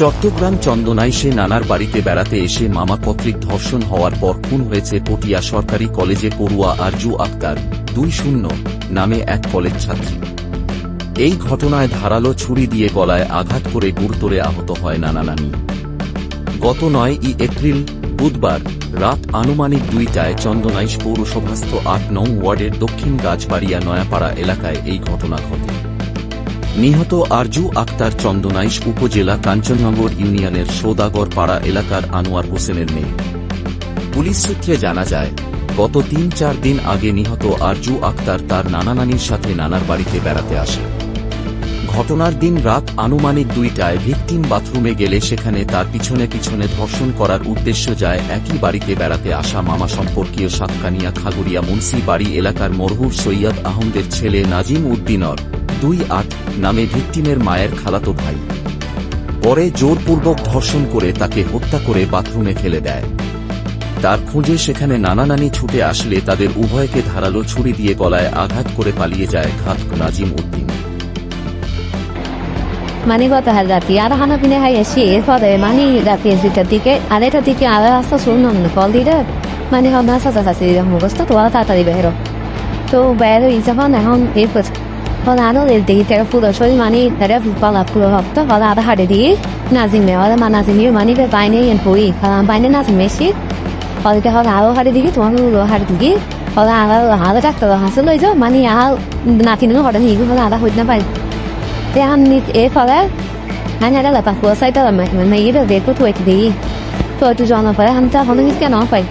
চট্টগ্রাম চন্দনায় সে নানার বাড়িতে বেড়াতে এসে মামা কর্তৃক ধর্ষণ হওয়ার পর খুন হয়েছে পটিয়া সরকারি কলেজে পড়ুয়া আরজু আক্তার, দুই শূন্য, নামে এক কলেজ ছাত্রী। এই ঘটনায় ধারালো ছুরি দিয়ে গলায় আঘাত করে গুরুতরে আহত হয় নানা নানি। গত নয় ই এপ্রিল, বুধবার, রাত আনুমানিক দুইটায় চন্দনাইশ পৌরসভাস্থ আট নং ওয়ার্ডের দক্ষিণ গাছবাড়িয়া নয়াপাড়া এলাকায় এই ঘটনা ঘটে। নিহত আরজু আক্তার চন্দনাইশ উপজেলা কাঞ্চননগর ইউনিয়নের সৌদাগর পাড়া এলাকার আনোয়ার হোসেনের মেয়ে। পুলিশ সূত্রে জানা যায়, গত তিন চার দিন আগে নিহত আরজু আক্তার তার নানা নানির সাথে নানার বাড়িতে বেড়াতে আসে। ঘটনার দিন রাত আনুমানিক দুইটায় ভিকটিম বাথরুমে গেলে সেখানে তার পিছনে পিছনে ধর্ষণ করার উদ্দেশ্য যায় একই বাড়িতে বেড়াতে আসা মামা সম্পর্কীয় সাতকানিয়া খাগড়িয়া মুন্সি বাড়ি এলাকার মরহুর সৈয়দ আহমদের ছেলে নাজিম উদ্দিনর। দুই আট নামে ভিকটিমের মায়ের খালাতো ভাই। পরে জোরপূর্বক ধর্ষণ করে তাকে হত্যা করে বাথরুমে ফেলে দেয়। তার খোঁজে সেখানে নানা নানি ছুটে আসলে তাদের উভয়কে ধারালো ছুরি দিয়ে গলায় আঘাত করে পালিয়ে যায় ঘাত নাজিম উদ্দিন। মানে গত হাল রাতি আর হানা পিনে হাই এসে এরপরে মানে রাতি দুইটার দিকে আড়াইটার দিকে আর রাস্তা শুনলাম কল দিলে মানে হন সাজা সাজা মুখস্থ তো তাড়াতাড়ি বেরো তো বেরো যখন এখন এরপর হল আরও এর দিকে তেরো ফুলো শরীর মানে তেরো পালা ফুলো ভক্ত হল আধা হাড়ে দিয়ে নাজিমে হল মা নাজিমিও মানে বাইনে এন পড়ি বাইনে নাজিম মেসি হলকে হল আরও হাড়ে দিকে তোমার হাড়ে দিকে হল আরও আরও ডাক্তার হাসে লই যাও মানে আর নাতিনো হঠাৎ নিগু হল আধা হইতে না পাই det han mitt erfare. Han er eller bare for seg til meg, men jeg gir det på to ikke det. For du joiner for han tar hånden ikke nå for.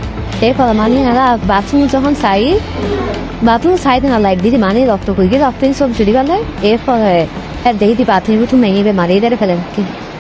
Det for man er der bathroom så han sier. Bathroom sier den like det man er doktor kunne doktor som skulle være. Er for er det de bathroom to meg i det man